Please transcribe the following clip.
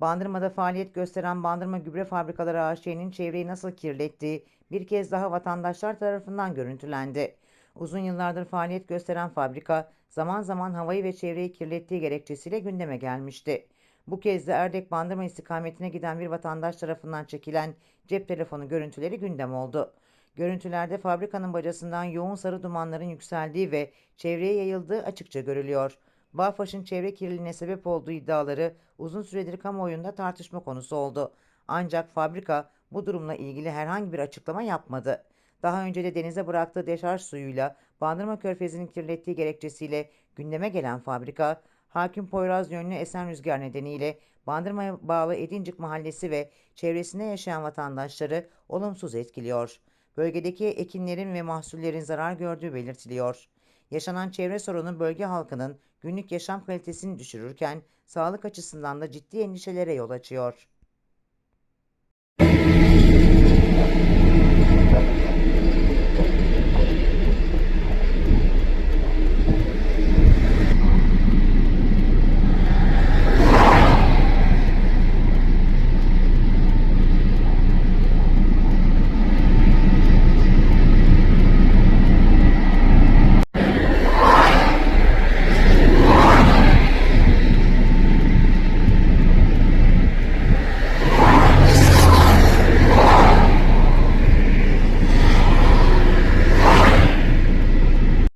Bandırma'da faaliyet gösteren Bandırma Gübre Fabrikaları AŞ'nin çevreyi nasıl kirlettiği bir kez daha vatandaşlar tarafından görüntülendi. Uzun yıllardır faaliyet gösteren fabrika zaman zaman havayı ve çevreyi kirlettiği gerekçesiyle gündeme gelmişti. Bu kez de Erdek Bandırma istikametine giden bir vatandaş tarafından çekilen cep telefonu görüntüleri gündem oldu. Görüntülerde fabrikanın bacasından yoğun sarı dumanların yükseldiği ve çevreye yayıldığı açıkça görülüyor. Bağfaş'ın çevre kirliliğine sebep olduğu iddiaları uzun süredir kamuoyunda tartışma konusu oldu. Ancak fabrika bu durumla ilgili herhangi bir açıklama yapmadı. Daha önce de denize bıraktığı deşarj suyuyla Bandırma Körfezi'ni kirlettiği gerekçesiyle gündeme gelen fabrika, Hakim Poyraz yönlü esen rüzgar nedeniyle Bandırma'ya bağlı Edincik Mahallesi ve çevresinde yaşayan vatandaşları olumsuz etkiliyor. Bölgedeki ekinlerin ve mahsullerin zarar gördüğü belirtiliyor. Yaşanan çevre sorunu bölge halkının günlük yaşam kalitesini düşürürken sağlık açısından da ciddi endişelere yol açıyor.